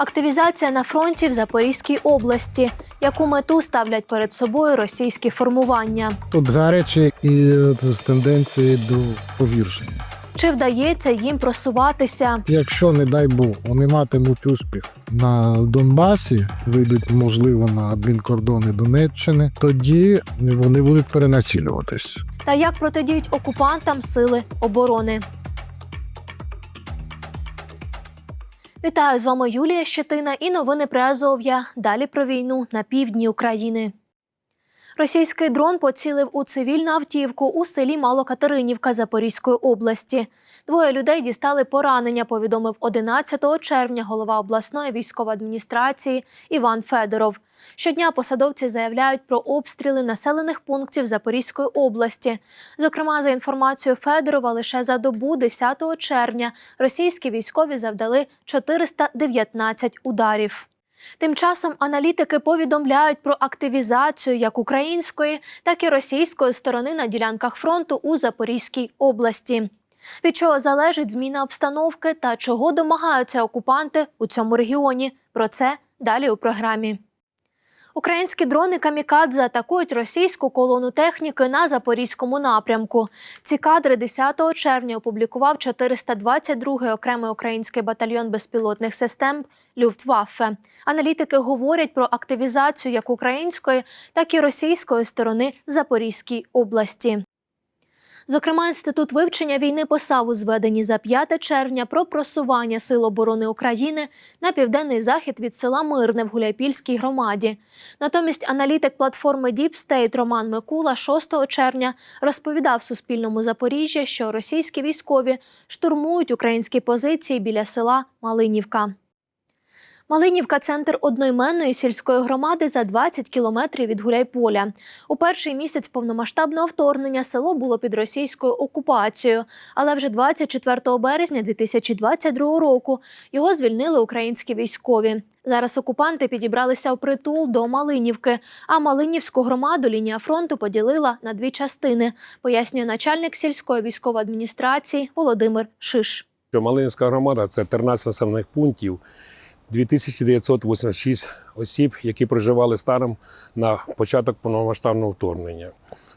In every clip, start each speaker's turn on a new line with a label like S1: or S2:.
S1: Активізація на фронті в Запорізькій області. Яку мету ставлять перед собою російські формування?
S2: Тут гаряче і з тенденцією до повіршення.
S1: Чи вдається їм просуватися?
S2: Якщо, не дай Бог, вони матимуть успіх на Донбасі, вийдуть, можливо, на адмінкордони Донеччини, тоді вони будуть перенацілюватись.
S1: Та як протидіють окупантам сили оборони? Вітаю з вами Юлія Щетина і новини Приазов'я. Далі про війну на півдні України. Російський дрон поцілив у цивільну автівку у селі Малокатеринівка Запорізької області. Двоє людей дістали поранення, повідомив 11 червня голова обласної військової адміністрації Іван Федоров. Щодня посадовці заявляють про обстріли населених пунктів Запорізької області. Зокрема, за інформацією Федорова, лише за добу 10 червня російські військові завдали 419 ударів. Тим часом аналітики повідомляють про активізацію як української, так і російської сторони на ділянках фронту у Запорізькій області. Від чого залежить зміна обстановки та чого домагаються окупанти у цьому регіоні? Про це далі у програмі. Українські дрони камікадзе атакують російську колону техніки на запорізькому напрямку. Ці кадри 10 червня опублікував 422-й окремий український батальйон безпілотних систем Люфтваффе. Аналітики говорять про активізацію як української, так і російської сторони в Запорізькій області. Зокрема, інститут вивчення війни писав у зведенні за 5 червня про просування Сил оборони України на південний захід від села Мирне в Гуляйпільській громаді. Натомість аналітик платформи Deep State Роман Микула 6 червня розповідав Суспільному Запоріжжя, що російські військові штурмують українські позиції біля села Малинівка. Малинівка центр одноіменної сільської громади за 20 кілометрів від Гуляйполя. У перший місяць повномасштабного вторгнення село було під російською окупацією, але вже 24 березня 2022 року його звільнили українські військові. Зараз окупанти підібралися в притул до Малинівки, а Малинівську громаду лінія фронту поділила на дві частини, пояснює начальник сільської військової адміністрації Володимир Шиш.
S3: Що Малинська громада це 13 населених пунктів, 2986 осіб, які проживали станом на початок повномасштабного вторгнення.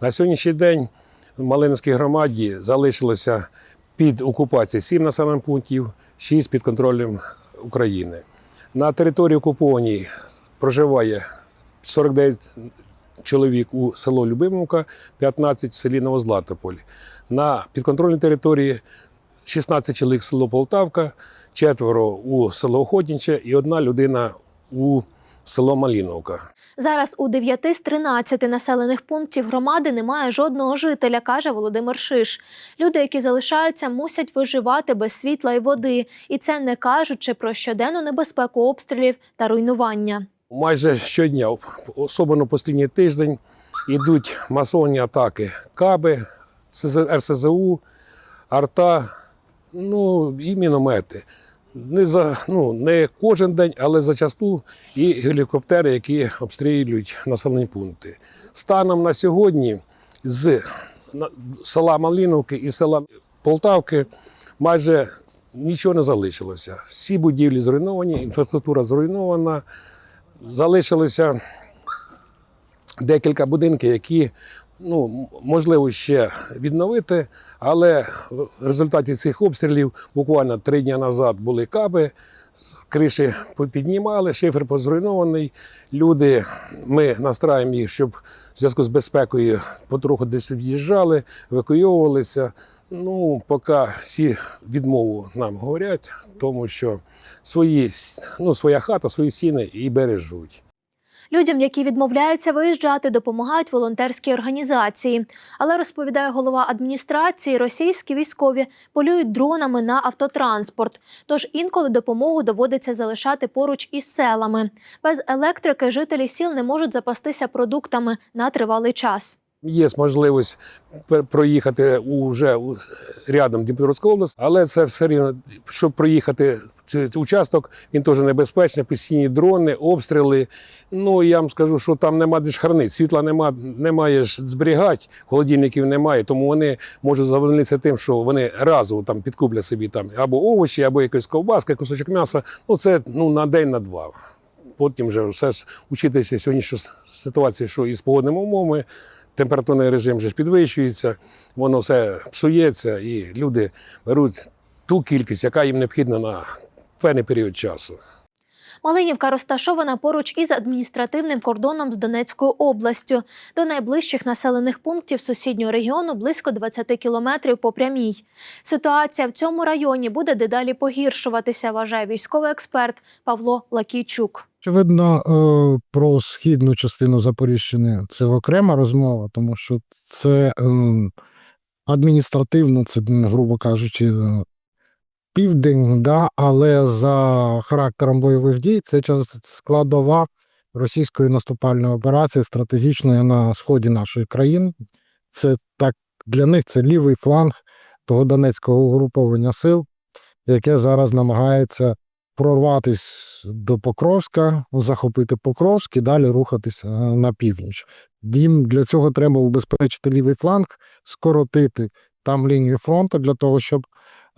S3: На сьогоднішній день в Малинській громаді залишилося під окупацією 7 населених пунктів, 6 під контролем України. На території окупованій проживає 49 чоловік у село Любимовка, 15 в селі Новозлатополь. На підконтрольній території 16 чоловік село Полтавка, четверо у село Охотніче і одна людина у село Маліновка.
S1: Зараз у 9 з 13 населених пунктів громади немає жодного жителя, каже Володимир Шиш. Люди, які залишаються, мусять виживати без світла і води, і це не кажучи про щоденну небезпеку обстрілів та руйнування.
S3: Майже щодня, особливо останній тиждень, йдуть масовні атаки КАБи, РСЗУ, арта, ну і міномети. Не за ну не кожен день, але зачасту і гелікоптери, які обстрілюють населені пункти. Станом на сьогодні з села Малиновки і села Полтавки майже нічого не залишилося. Всі будівлі зруйновані, інфраструктура зруйнована. Залишилося декілька будинків, які ну, можливо ще відновити, але в результаті цих обстрілів буквально три дні назад були каби, криші піднімали, шифер позруйнований. Люди, ми настраємо їх, щоб в зв'язку з безпекою потроху десь від'їжджали, евакуйовувалися. Ну, поки всі відмову нам говорять, тому що свої, ну, своя хата, свої сіни і бережуть.
S1: Людям, які відмовляються виїжджати, допомагають волонтерські організації. Але розповідає голова адміністрації, російські військові полюють дронами на автотранспорт. Тож інколи допомогу доводиться залишати поруч із селами. Без електрики жителі сіл не можуть запастися продуктами на тривалий час.
S3: Є можливість проїхати вже рядом Дніпропетровська область, але це все рівно, щоб проїхати цей участок, він теж небезпечний, постійні дрони, обстріли. Ну я вам скажу, що там нема де ж хранити. Світла нема, немає ж зберігати, холодильників немає, тому вони можуть завольнитися тим, що вони разово там підкуплять собі там або овочі, або якась ковбаска, кусочок м'яса. Ну це ну на день, на два. Потім вже все ж учитися сьогоднішню ситуацію, що із погодними умовами температурний режим вже ж підвищується, воно все псується, і люди беруть ту кількість, яка їм необхідна на певний період часу.
S1: Малинівка розташована поруч із адміністративним кордоном з Донецькою областю. До найближчих населених пунктів сусіднього регіону близько 20 кілометрів по прямій. Ситуація в цьому районі буде дедалі погіршуватися, вважає військовий експерт Павло Лакійчук.
S2: Очевидно, е, про східну частину Запоріжжя це окрема розмова, тому що це ем, адміністративно, це, грубо кажучи, е, південь, да, але за характером бойових дій це складова російської наступальної операції стратегічної на сході нашої країни. Це так для них це лівий фланг того донецького угруповання сил, яке зараз намагається прорватись до Покровська, захопити Покровськ і далі рухатись е, на північ. Їм для цього треба убезпечити лівий фланг, скоротити там лінію фронту для того, щоб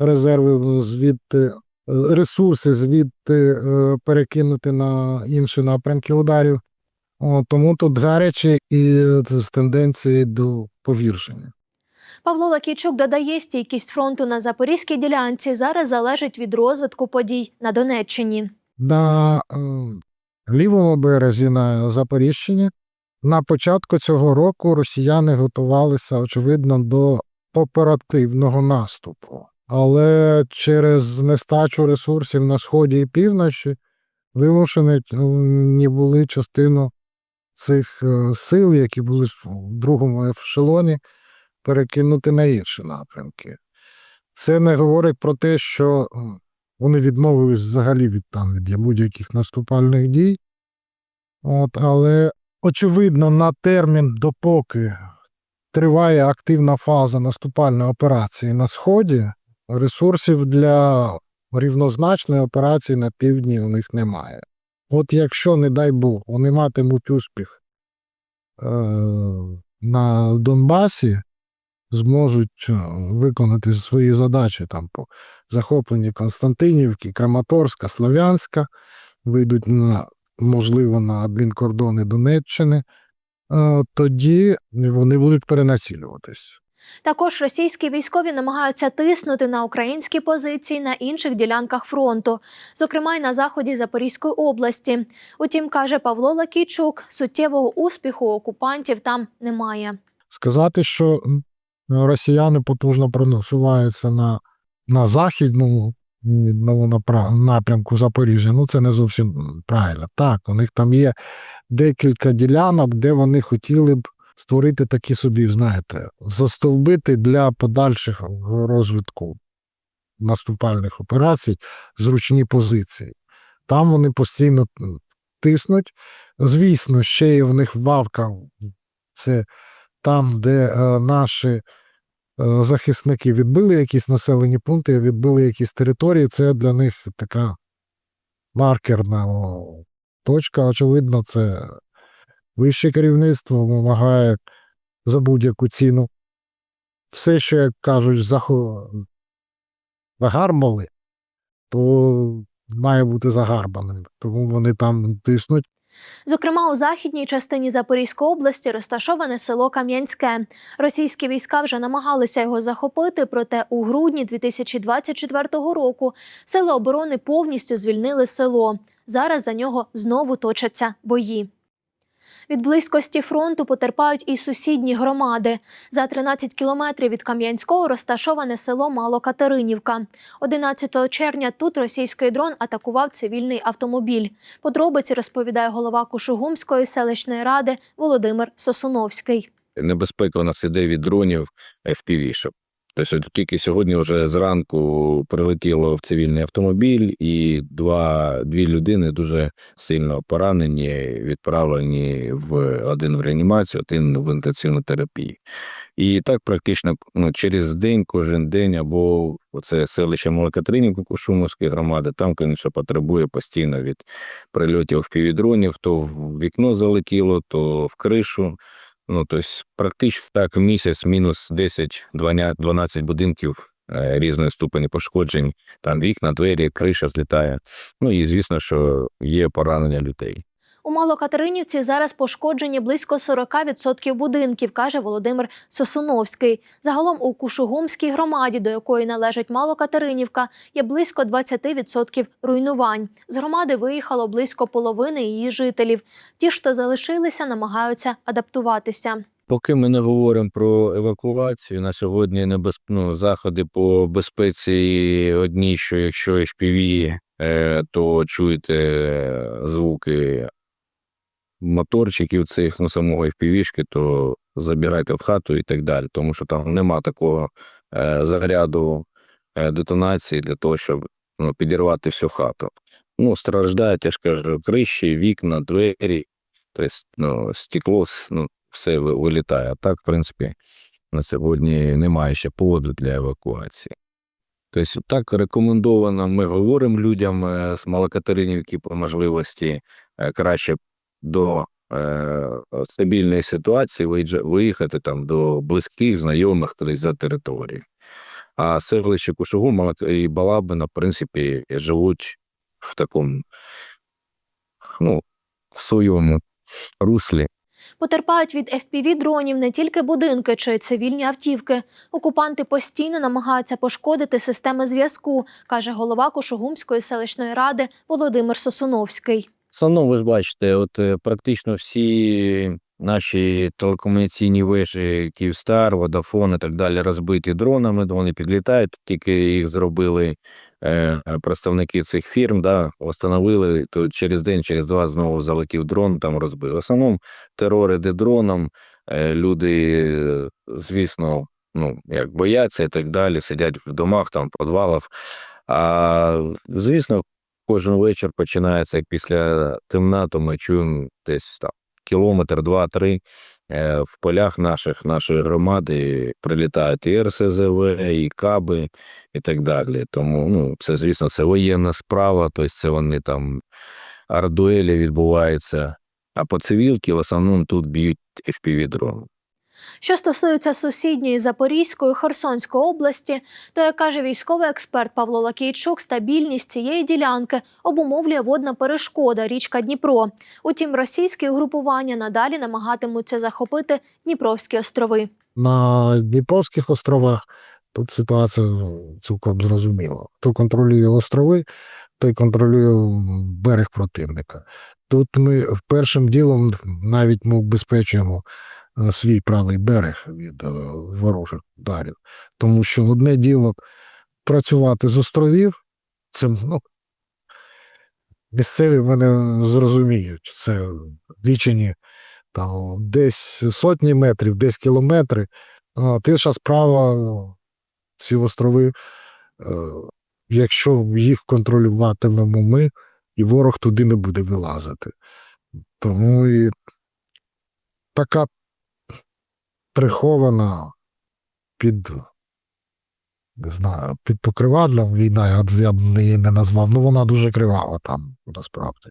S2: резерви звідти, е, ресурси звідти е, перекинути на інші напрямки ударів. О, тому тут гаряче і е, з тенденцією до повіршення.
S1: Павло Лакійчук додає, стійкість фронту на запорізькій ділянці зараз залежить від розвитку подій на Донеччині.
S2: На е, лівому березі на Запоріжчині на початку цього року росіяни готувалися, очевидно, до оперативного наступу. Але через нестачу ресурсів на сході і півночі вимушені ні були частину цих е, сил, які були в другому ешелоні, перекинути на інші напрямки. Це не говорить про те, що вони відмовились взагалі від там від будь-яких наступальних дій. От, але очевидно, на термін, допоки триває активна фаза наступальної операції на Сході, ресурсів для рівнозначної операції на півдні у них немає. От якщо, не дай Бог, вони матимуть успіх е, на Донбасі, зможуть е, виконати свої задачі там по захопленню Константинівки, Краматорська, Слов'янська, вийдуть на, можливо, на адмінкордони Донеччини, е, тоді вони будуть перенацілюватись.
S1: Також російські військові намагаються тиснути на українські позиції на інших ділянках фронту, зокрема й на заході Запорізької області. Утім, каже Павло Лакійчук, суттєвого успіху окупантів там немає.
S2: Сказати, що росіяни потужно просуваються на, на західному напрямку Запоріжжя, ну це не зовсім правильно. Так, у них там є декілька ділянок, де вони хотіли б створити такі собі, знаєте, застовбити для подальших розвитку наступальних операцій зручні позиції. Там вони постійно тиснуть. Звісно, ще є в них вавка. Це там, де е, наші е, захисники відбили якісь населені пункти, відбили якісь території, це для них така маркерна точка. Очевидно, це вище керівництво вимагає за будь-яку ціну. Все, що, як кажуть, загарбали, то має бути загарбаним. Тому вони там тиснуть.
S1: Зокрема, у західній частині Запорізької області розташоване село Кам'янське. Російські війська вже намагалися його захопити, проте у грудні 2024 року сили оборони повністю звільнили село. Зараз за нього знову точаться бої. Від близькості фронту потерпають і сусідні громади. За 13 кілометрів від Кам'янського розташоване село Малокатеринівка. 11 червня тут російський дрон атакував цивільний автомобіль. Подробиці розповідає голова Кушугумської селищної ради Володимир Сосуновський.
S4: небезпека у нас іде від дронів FPV-шок. Тобто тільки сьогодні вже зранку прилетіло в цивільний автомобіль, і два, дві людини дуже сильно поранені, відправлені в один в реанімацію, один в інтенсивну терапію. І так практично ну, через день, кожен день, або це селище Малокатеринівка Кушумовської громади, там, звісно, потребує постійно від прильотів півдронів, то в вікно залетіло, то в кришу. Ну, тобто, практично так місяць мінус 10-12 будинків е, різної ступені пошкоджень. Там вікна, двері, криша злітає. Ну і звісно, що є поранення людей.
S1: У Малокатеринівці зараз пошкоджені близько 40% будинків, каже Володимир Сосуновський. Загалом у Кушугумській громаді, до якої належить Малокатеринівка, є близько 20% руйнувань. З громади виїхало близько половини її жителів. Ті, що залишилися, намагаються адаптуватися.
S4: Поки ми не говоримо про евакуацію, на сьогодні небез... ну, заходи по безпеці одні, що якщо HPV, е, то чуєте е, звуки моторчиків цих, ну, самого FPV-шки, то забирайте в хату і так далі, тому що там нема такого е, загряду е, детонації для того, щоб ну, підірвати всю хату. Ну, страждає, я ж кажу, криші, вікна, двері, тобто, ну, стекло, ну, все вилітає. А так, в принципі, на сьогодні немає ще поводу для евакуації. Тобто, так рекомендовано, ми говоримо людям е, з Малокатеринівки по можливості е, краще до е, стабільної ситуації виїхати там до близьких, знайомих кудись за територію. А селище Кушугу Малак- і Балабина, в принципі, живуть в такому, ну, в своєму руслі.
S1: Потерпають від FPV-дронів не тільки будинки чи цивільні автівки. Окупанти постійно намагаються пошкодити системи зв'язку, каже голова Кошугумської селищної ради Володимир Сосуновський.
S4: В основному, ви ж бачите, от е, практично всі наші телекомунікаційні вежі, Київстар, Водафон і так далі розбиті дронами, вони підлітають, тільки їх зробили е, представники цих фірм, да, встановили, то через день, через два знову залетів дрон, там розбив. В основному терор іде дроном, е, люди, е, звісно, ну, як бояться і так далі, сидять в домах, там, в підвалах. А, звісно, кожен вечір починається після темна, то ми чуємо десь там кілометр, два-три. е, В полях наших, нашої громади прилітають і РСЗВ, і каби, і так далі. Тому ну, це, звісно, це воєнна справа, тобто це вони там ардуелі відбуваються. А по цивілки в основному тут б'ють FPV-дрони.
S1: Що стосується сусідньої Запорізької Херсонської області, то, як каже військовий експерт Павло Лакійчук, стабільність цієї ділянки обумовлює водна перешкода річка Дніпро. Утім, російські угрупування надалі намагатимуться захопити Дніпровські острови.
S2: На Дніпровських островах тут ситуація ну, цілком зрозуміла. Хто контролює острови, той контролює берег противника. Тут ми першим ділом навіть ми убезпечуємо е, свій правий берег від е, ворожих ударів. Тому що одне діло працювати з островів, це ну, місцеві мене зрозуміють. Це вічені там десь сотні метрів, десь кілометри. А тиша справа ці острови, е, якщо їх контролюватимемо ми, і ворог туди не буде вилазити. Тому і така прихована під, не знаю, під покривадлом війна, я б- її не назвав. Ну вона дуже кривава там насправді.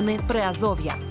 S5: Новини Приазов'я.